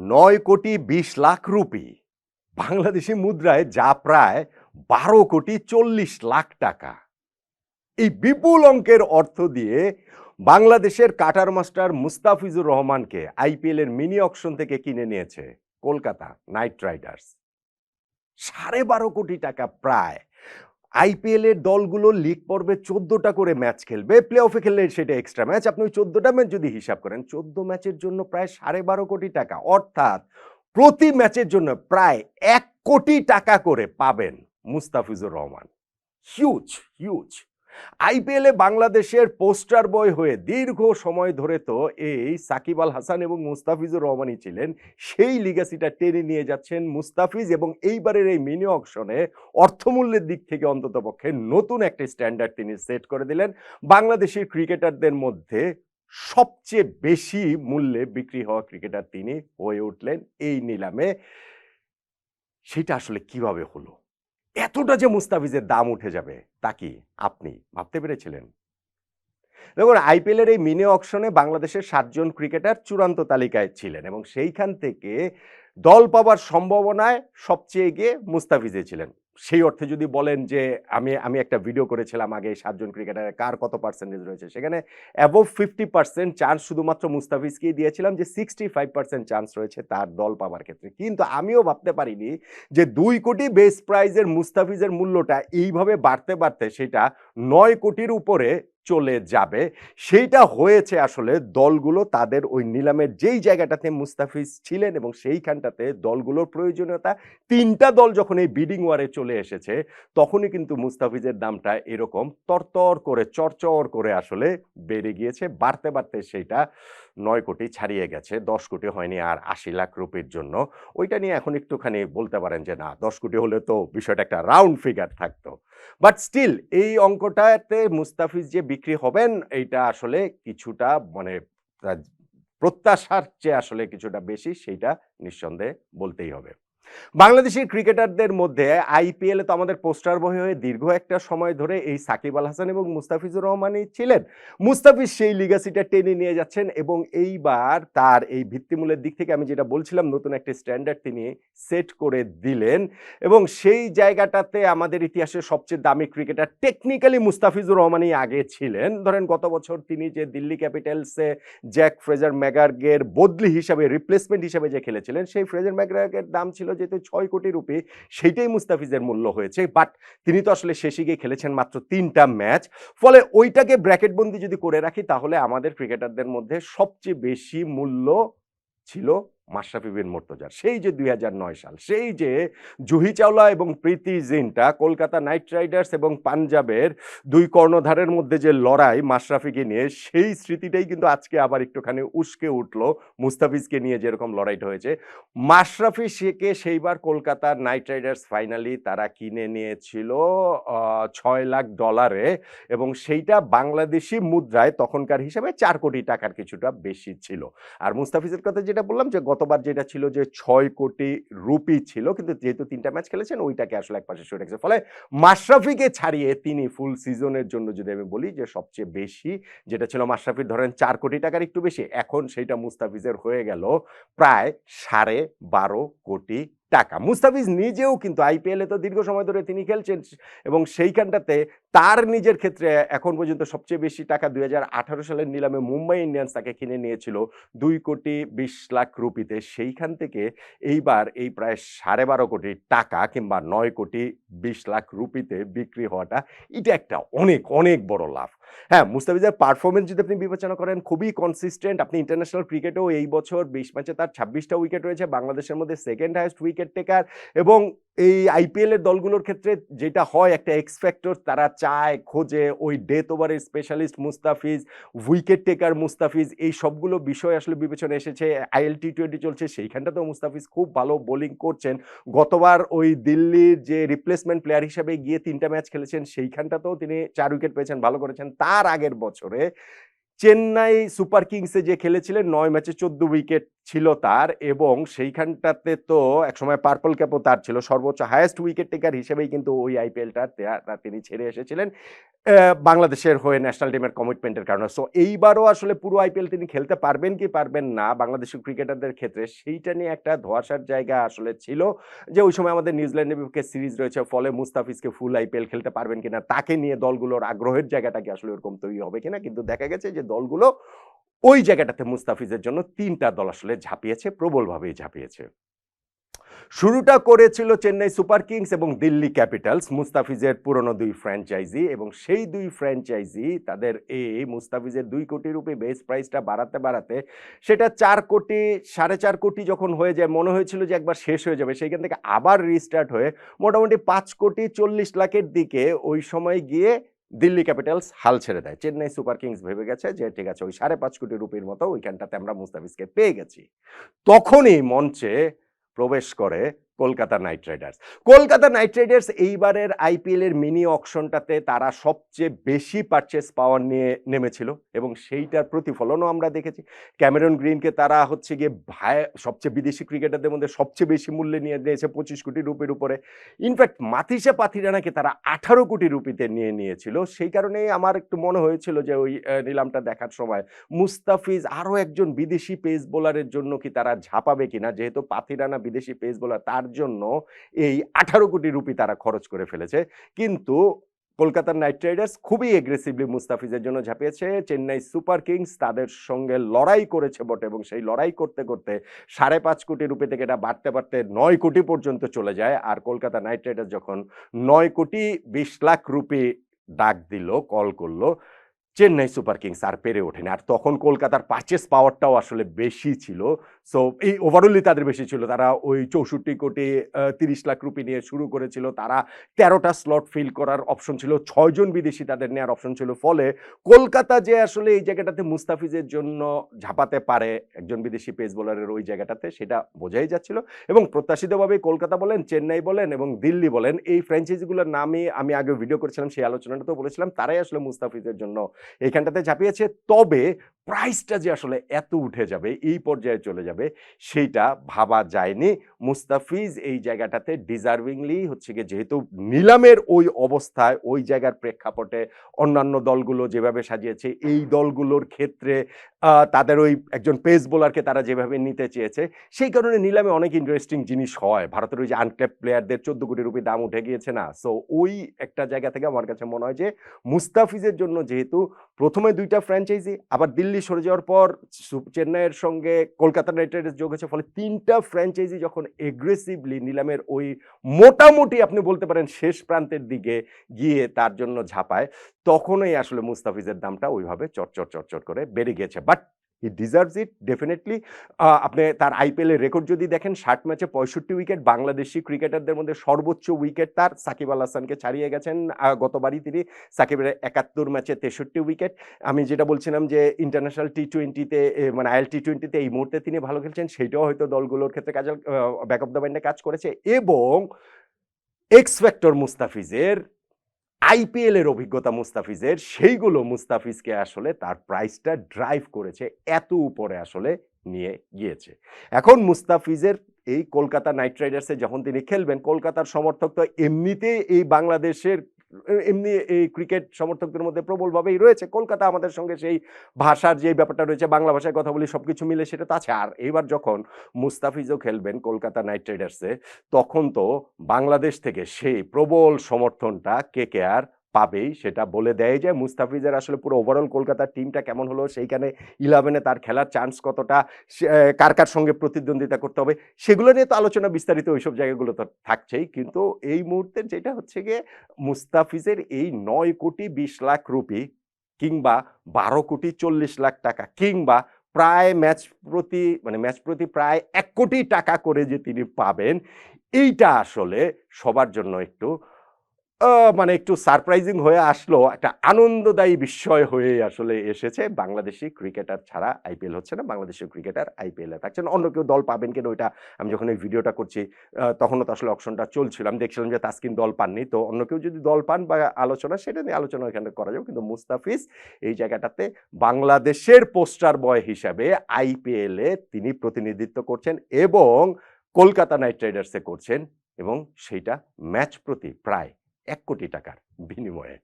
নয় কোটি বিশ লাখ রুপি। বাংলাদেশি মুদ্রায় যা প্রায় বারো কোটি চল্লিশ লাখ টাকা। এই বিপুল অঙ্কের অর্থ দিয়ে বাংলাদেশের কাটার মাস্টার মুস্তাফিজুর রহমানকে আইপিএল এর মিনি অকশন থেকে কিনে নিয়েছে কলকাতা নাইট রাইডার্স। সাড়ে বারো কোটি টাকা প্রায় আইপিএল এর দলগুলো লিগ পর্বে চোদ্দটা করে ম্যাচ খেলবে প্লে অফে খেললে সেটা এক্সট্রা ম্যাচ আপনি ওই চোদ্দটা ম্যাচ যদি হিসাব করেন, চোদ্দ ম্যাচের জন্য প্রায় সাড়ে বারো কোটি টাকা, অর্থাৎ প্রতি ম্যাচের জন্য প্রায় এক কোটি টাকা করে পাবেন মুস্তাফিজুর রহমান। হিউজ হিউজ আইপিএলে বাংলাদেশের পোস্টার বয় হয়ে দীর্ঘ সময় ধরে তো এই সাকিব আল হাসান এবং মুস্তাফিজুর রহমানই ছিলেন। সেই লিগাসিটা টেনে নিয়ে যাচ্ছেন মুস্তাফিজ এবং এইবারের এই মিনি অকশনে অর্থমূল্যের দিক থেকে অন্ততপক্ষে নতুন একটা স্ট্যান্ডার্ড তিনি সেট করে দিলেন। বাংলাদেশের ক্রিকেটারদের মধ্যে সবচেয়ে বেশি মূল্যে বিক্রি হওয়া ক্রিকেটার তিনি হয়ে উঠলেন এই নিলামে। সেটা আসলে কীভাবে হলো? এতটা যে মুস্তাফিজের দাম উঠে যাবে, তা কি আপনি ভাবতে পেরেছিলেন? দেখুন আইপিএলের এই মিনি অকশনে বাংলাদেশের সাতজন ক্রিকেটার চূড়ান্ত তালিকায় ছিলেন এবং সেইখান থেকে দল পাবার সম্ভাবনায় সবচেয়ে এগিয়ে মুস্তাফিজে ছিলেন। সেই অর্থে যদি বলেন যে আমি আমি একটা ভিডিও করেছিলাম আগে সাতজন ক্রিকেটারের কার কত পার্সেন্টেজ রয়েছে? সেখানে অ্যাবভ ফিফটি পার্সেন্ট চান্স শুধুমাত্র মুস্তাফিজকেই দিয়েছিলাম যে সিক্সটি ফাইভ পার্সেন্ট চান্স রয়েছে তার দল পাওয়ার ক্ষেত্রে। কিন্তু আমিও ভাবতে পারিনি যে দুই কোটি বেস প্রাইজের মুস্তাফিজের মূল্যটা এইভাবে বাড়তে বাড়তে সেটা নয় কোটির উপরে চলে যাবে। সেইটা হয়েছে আসলে দলগুলো তাদের ওই নিলামের যেই জায়গাটাতে মুস্তাফিজ ছিলেন এবং সেইখানটাতে দলগুলোর প্রয়োজনীয়তা, তিনটা দল যখন এই বিডিং ওয়ারে চলে এসেছে, তখনই কিন্তু মুস্তাফিজের দামটা এরকম তরতর করে, চরচর করে আসলে বেড়ে গিয়েছে। বাড়তে বাড়তে সেইটা নয় কোটি ছাড়িয়ে গেছে, দশ কোটি হয়নি আর আশি লাখ রুপির জন্য। ওইটা নিয়ে এখন একটুখানি বলতে পারেন যে, না, দশ কোটি হলে তো বিষয়টা একটা রাউন্ড ফিগার থাকতো। বাট স্টিল এই অঙ্কটাতে মুস্তাফিজ যে বিক্রি হবেন, এইটা আসলে কিছুটা মানে প্রত্যাশার চেয়ে আসলে কিছুটা বেশি, সেইটা নিঃসন্দেহে বলতেই হবে। বাংলাদেশের ক্রিকেটারদের মধ্যে আইপিএলে তো আমাদের পোস্টার বই হয়ে দীর্ঘ একটা সময় ধরে এই সাকিব আল হাসান এবং মুস্তাফিজুর রহমানই ছিলেন। মুস্তাফিজ সেই লিগাসিটা টেনে নিয়ে যাচ্ছেন এবং এইবার তার এই ভিত্তিমূলের দিক থেকে আমি যেটা বলছিলাম, নতুন একটা স্ট্যান্ডার্ড তিনি সেট করে দিলেন এবং সেই জায়গাটাতে আমাদের ইতিহাসের সবচেয়ে দামি ক্রিকেটার টেকনিক্যালি মুস্তাফিজুর রহমানই আগে ছিলেন। ধরেন গত বছর তিনি যে দিল্লি ক্যাপিটালসে জ্যাক ফ্রেজার ম্যাগার্গের বদলি হিসাবে রিপ্লেসমেন্ট হিসাবে যে খেলেছিলেন, সেই ফ্রেজার ম্যাগার্গের দাম ছিল যেহেতু ছয় কোটি রুপি, সেইটাই মুস্তাফিজের মূল্য হয়েছে। বাট তিনি তো আসলে শেষে গিয়ে খেলেছেন মাত্র তিনটা ম্যাচ ফলে ওইটাকে ব্র্যাকেটবন্দি যদি করে রাখি, তাহলে আমাদের ক্রিকেটারদের মধ্যে সবচেয়ে বেশি মূল্য ছিল মাশরাফি বিন মুর্তজার। সেই যে দুই হাজার নয় সাল, সেই যে জুহি চাওলা এবং প্রীতি জিনটা, কলকাতা নাইট রাইডার্স এবং পাঞ্জাবের দুই কর্ণধারের মধ্যে যে লড়াই মাশরাফিকে নিয়ে, সেই স্মৃতিটাই কিন্তু আজকে আবার একটুখানি উস্কে উঠল মুস্তাফিজকে নিয়ে যেরকম লড়াইটা হয়েছে। মাশরাফি শেখে সেইবার কলকাতার নাইট রাইডার্স ফাইনালি তারা কিনে নিয়েছিল ছয় লাখ ডলারে এবং সেইটা বাংলাদেশি মুদ্রায় তখনকার হিসাবে চার কোটি টাকার কিছুটা বেশি ছিল। আর মুস্তাফিজের কথা যেটা বললাম যে গতবার যেটা ছিল যে ছয় কোটি রুপি ছিল, কিন্তু যেহেতু তিনটা ম্যাচ খেলেছেন, ওইটাকে আসলে এক পাশে সরে গেছে ফলে মাশরাফিকে ছাড়িয়ে তিনি ফুল সিজনের জন্য যদি আমি বলি যে সবচেয়ে বেশি, যেটা ছিল মাশরাফির ধরেন চার কোটি টাকার একটু বেশি, এখন সেইটা মুস্তাফিজের হয়ে গেল প্রায় সাড়ে বারো কোটি টাকা। মুস্তাফিজ নিজেও কিন্তু আইপিএলে তো দীর্ঘ সময় ধরে তিনি খেলছেন এবং সেইখানটাতে তার নিজের ক্ষেত্রে এখন পর্যন্ত সবচেয়ে বেশি টাকা দুই হাজার আঠারো সালের নিলামে মুম্বাই ইন্ডিয়ান্স তাকে কিনে নিয়েছিল দুই কোটি বিশ লাখ রুপিতে। সেইখান থেকে এইবার এই প্রায় সাড়ে বারো কোটি টাকা কিংবা নয় কোটি বিশ লাখ রুপিতে বিক্রি হওয়াটা এটা একটা অনেক অনেক বড় লাভ। হ্যাঁ মুস্তাফিজের পারফরমেন্স যদি আপনি বিবেচনা করেন, খুবই কনসিস্টেন্ট আপনি ইন্টারন্যাশনাল ক্রিকেটেও এই বছর বিশ ম্যাচে তার ছাব্বিশটা উইকেট রয়েছে, বাংলাদেশের মধ্যে সেকেন্ড হায়েস্ট উইকেট টেকার এবং এই আইপিএল এর দলগুলোর ক্ষেত্রে যেটা হয়, একটা এক্স ফ্যাক্টর তারা চায়, খোঁজে ওই ডেথ ওভারের specialist Mustafiz wicket taker Mustafiz, এই সবগুলো বিষয় আসলে বিবেচনা এসেছে। আইএল টি টোয়েন্টি চলছে, সেইখানটাতেও মুস্তাফিজ খুব ভালো বোলিং করছেন। গতবার ওই দিল্লির যে রিপ্লেসমেন্ট প্লেয়ার হিসেবে গিয়ে তিনটা ম্যাচ খেলেছেন, সেইখানটাতেও তিনি চার উইকেট পেয়েছেন, ভালো করেছেন। তার আগের বছরে চেন্নাই সুপার কিংসে যে খেলেছিলেন, নয় ম্যাচে চোদ্দ উইকেট ছিল তার এবং সেইখানটাতে তো একসময় পার্পল ক্যাপও তার ছিল। সর্বোচ্চ হায়েস্ট উইকেট টেকার হিসেবেই কিন্তু ওই আইপিএলটা তিনি ছেড়ে এসেছিলেন। বাংলাদেশের হয়ে ন্যাশনাল টিমের কমিটমেন্টের কারণে। সো এইবারও আসলে পুরো আইপিএল তিনি খেলতে পারবেন কি পারবেন না বাংলাদেশের ক্রিকেটারদের ক্ষেত্রে সেইটা নিয়ে একটা ধোয়াশার জায়গা আসলে ছিল যে, ওই সময় আমাদের নিউজিল্যান্ডের বিপক্ষে সিরিজ রয়েছে, ফলে মুস্তাফিজকে ফুল আইপিএল খেলতে পারবেন কিনা, তাকে নিয়ে দলগুলোর আগ্রহের জায়গাটা কি আসলে ওরকম তৈরি হবে কিনা? কিন্তু দেখা গেছে যে, দলগুলো ওই জায়গাটাতে মুস্তাফিজের জন্য তিনটা দল আসলে ঝাঁপিয়েছে, প্রবলভাবেই ঝাঁপিয়েছে। শুরুটা করেছিল চেন্নাই সুপার কিংস এবং দিল্লি ক্যাপিটালস, মুস্তাফিজের পুরনো দুই ফ্র্যাঞ্চাইজি এবং সেই দুই ফ্র্যাঞ্চাইজি তাদের এই মুস্তাফিজের দুই কোটি রুপি বেস প্রাইসটা বাড়াতে বাড়াতে সেটা চার কোটি, সাড়ে চার কোটি যখন হয়ে যায়, মনে হয়েছিল যে একবার শেষ হয়ে যাবে। সেইখান থেকে আবার রিস্টার্ট হয়ে মোটামুটি পাঁচ কোটি চল্লিশ লাখের দিকে ওই সময় গিয়ে দিল্লি ক্যাপিটালস হাল ছেড়ে দেয়। চেন্নাই সুপার কিংস ভেবে গেছে যে, ঠিক আছে, ওই সাড়ে পাঁচ কোটি রুপির মতো ওইখানটাতে আমরা মুস্তাফিজকে পেয়ে গেছি। তখনই মঞ্চে প্রবেশ করে Kolkata Knight Riders. Kolkata Knight Riders এইবারের আইপিএল এর মিনি অকশনটাতে তারা সবচেয়ে বেশি পারচেস পাওয়ার নিয়ে নেমেছিল এবং সেইটার প্রতিফলনও আমরা দেখেছি। ক্যামেরন গ্রিনকে তারা হচ্ছে গিয়ে ভাই, সবচেয়ে বিদেশি ক্রিকেটারদের মধ্যে সবচেয়ে বেশি মূল্যে নিয়ে নিয়েছে পঁচিশ কোটি রুপির উপরে। ইনফ্যাক্ট মাথিসা পাথিরানাকে তারা আঠারো কোটি রুপিতে নিয়ে নিয়েছিল। সেই কারণেই আমার একটু মনে হয়েছিল যে ওই নিলামটা দেখার সময়। মুস্তাফিজ আরও একজন বিদেশি পেস বোলারের জন্য কি তারা ঝাঁপাবে কিনা? যেহেতু পাথিরানা বিদেশি পেস বোলার তার জন্য এই আঠারো কোটি রুপি তারা খরচ করে ফেলেছে। কিন্তু কলকাতার নাইট রাইডার্স খুবই এগ্রেসিভলি মুস্তাফিজের জন্য ঝাঁপিয়েছে। চেন্নাই সুপার কিংস তাদের সঙ্গে লড়াই করেছে বটে এবং সেই লড়াই করতে করতে সাড়ে পাঁচ কোটি রুপি থেকে এটা বাড়তে বাড়তে নয় কোটি পর্যন্ত চলে যায়। আর কলকাতা নাইট রাইডার্স যখন নয় কোটি বিশ লাখ রুপি ডাক দিল কল করল চেন্নাই সুপার কিংস আর পেরে ওঠেনি। আর তখন কলকাতার পারচেস পাওয়ারটাও আসলে বেশি ছিল। সো এই ওভারঅলই তাদের বেশি ছিল। তারা ওই চৌষট্টি কোটি তিরিশ লাখ রুপি নিয়ে শুরু করেছিল। তারা তেরোটা স্লট ফিল করার অপশন ছিল। ছয়জন বিদেশি তাদের নেওয়ার অপশন ছিল। ফলে কলকাতা যে আসলে এই জায়গাটাতে মুস্তাফিজের জন্য ঝাঁপাতে পারে একজন বিদেশি পেস বোলারের ওই জায়গাটাতে, সেটা বোঝাই যাচ্ছিল। এবং প্রত্যাশিতভাবে কলকাতা বলেন, চেন্নাই বলেন এবং দিল্লি বলেন, এই ফ্র্যাঞ্চাইজিগুলোর নামে আমি আগে ভিডিও করেছিলাম, সেই আলোচনাটা তো বলেছিলাম, তারাই আসলে মুস্তাফিজের জন্য এইখানটাতে ঝাঁপিয়েছে। তবে প্রাইসটা যে আসলে এত উঠে যাবে, এই পর্যায়ে চলে যাবে, সেইটা ভাবা যায়নি। মুস্তাফিজ এই জায়গাটাতে ডিজার্ভিংলি হচ্ছে গিয়ে যেহেতু নিলামের ওই অবস্থায়, ওই জায়গার প্রেক্ষাপটে অন্যান্য দলগুলো যেভাবে সাজিয়েছে, এই দলগুলোর ক্ষেত্রে তাদের ওই একজন পেস বোলারকে তারা যেভাবে নিতে চেয়েছে, সেই কারণে নিলামে অনেক ইন্টারেস্টিং জিনিস হয়। ভারতের ওই যে আনক্লেপ প্লেয়ারদের চোদ্দ কোটি রুপি দাম উঠে গিয়েছে না? সো ওই একটা জায়গা থেকে আমার কাছে মনে হয় যে মুস্তাফিজের জন্য যেহেতু প্রথমে দুইটা ফ্র্যাঞ্চাইজি আবার দিল্লি সরে যাওয়ার পর চেন্নাইয়ের সঙ্গে কলকাতা নাইট রাইডার্স যোগ হয়েছে, ফলে তিনটা ফ্র্যাঞ্চাইজি যখন এগ্রেসিভলি নিলামের ওই মোটামুটি আপনি বলতে পারেন শেষ প্রান্তের দিকে গিয়ে তার জন্য ঝাঁপায়, তখনই আসলে মুস্তাফিজের দামটা ওইভাবে চটচট চটচট করে বেড়ে গিয়েছে but he deserves it definitely আপনি তার আইপিএলের রেকর্ড যদি দেখেন, ষাট ম্যাচে পঁয়ষট্টি উইকেট বাংলাদেশি ক্রিকেটারদের মধ্যে সর্বোচ্চ উইকেট তার। সাকিব আল হাসানকে ছাড়িয়ে গেছেন গতবারই তিনি। সাকিবের একাত্তর ম্যাচে তেষট্টি উইকেট আমি যেটা বলছিলাম যে ইন্টারন্যাশনাল টি টোয়েন্টিতে মানে আইএল টি টোয়েন্টিতে এই মুহূর্তে তিনি ভালো খেলছেন সেটাও হয়তো দলগুলোর ক্ষেত্রে কাজ ব্যাক অফ দ্য মাইন্ডে কাজ করেছে। এবং এক্স ফ্যাক্টর মুস্তাফিজের আইপিএল এর অভিজ্ঞতা মুস্তাফিজের, সেইগুলো মুস্তাফিজকে আসলে তার প্রাইসটা ড্রাইভ করেছে, এত উপরে আসলে নিয়ে গিয়েছে। এখন মুস্তাফিজের এই কলকাতা নাইট রাইডার্সে যখন তিনি খেলবেন, কলকাতার সমর্থক তো এমনিতে এই বাংলাদেশের এমনি এই ক্রিকেট সমর্থকদের মধ্যে প্রবলভাবেই রয়েছে। কলকাতা আমাদের সঙ্গে সেই ভাষার যে ব্যাপারটা রয়েছে, বাংলা ভাষায় কথা বলি সব কিছু মিলে সেটা তো আছে। আর এবার যখন মুস্তাফিজও খেলবেন কলকাতা নাইট রাইডার্সে, তখন তো বাংলাদেশ থেকে সেই প্রবল সমর্থনটা কে কে আর পাবেই। সেটা বলে দেয় যে মুস্তাফিজের আসলে পুরো ওভারঅল কলকাতার টিমটা কেমন হলো, সেইখানে ইলেভেনে তার খেলার চান্স কতটা কার কার সঙ্গে প্রতিদ্বন্দ্বিতা করতে হবে, সেগুলো নিয়ে তো আলোচনা বিস্তারিত ওইসব জায়গাগুলো তো থাকছেই। কিন্তু এই মুহূর্তে যেটা হচ্ছে গিয়ে মুস্তাফিজের এই নয় কোটি বিশ লাখ রুপি কিংবা বারো কোটি চল্লিশ লাখ টাকা কিংবা প্রায় ম্যাচ প্রতি মানে ম্যাচ প্রতি প্রায় এক কোটি টাকা করে যে তিনি পাবেন, এইটা আসলে সবার জন্য একটু মানে একটু সারপ্রাইজিং হয়ে আসলো। একটা আনন্দদায়ী বিষয় হয়ে আসলে এসেছে। বাংলাদেশি ক্রিকেটার ছাড়া আইপিএল হচ্ছে না। বাংলাদেশের ক্রিকেটার আইপিএলে থাকছেন। অন্য কেউ দল পাবেন কিনা ওইটা আমি যখন এই ভিডিওটা করছি তখনও তো আসলে অপশনটা চলছিল। আমি দেখছিলাম যে তাস্কিন দল পাননি। তো অন্য কেউ যদি দল পান বা আলোচনা, সেটা নিয়ে আলোচনা এখানে করা যাবে। কিন্তু মুস্তাফিজ এই জায়গাটাতে বাংলাদেশের পোস্টার বয় হিসাবে আইপিএলে তিনি প্রতিনিধিত্ব করছেন এবং কলকাতা নাইট রাইডার্সে করছেন এবং সেইটা ম্যাচ প্রতি প্রায় এক কোটি টাকার বিনিময়ে।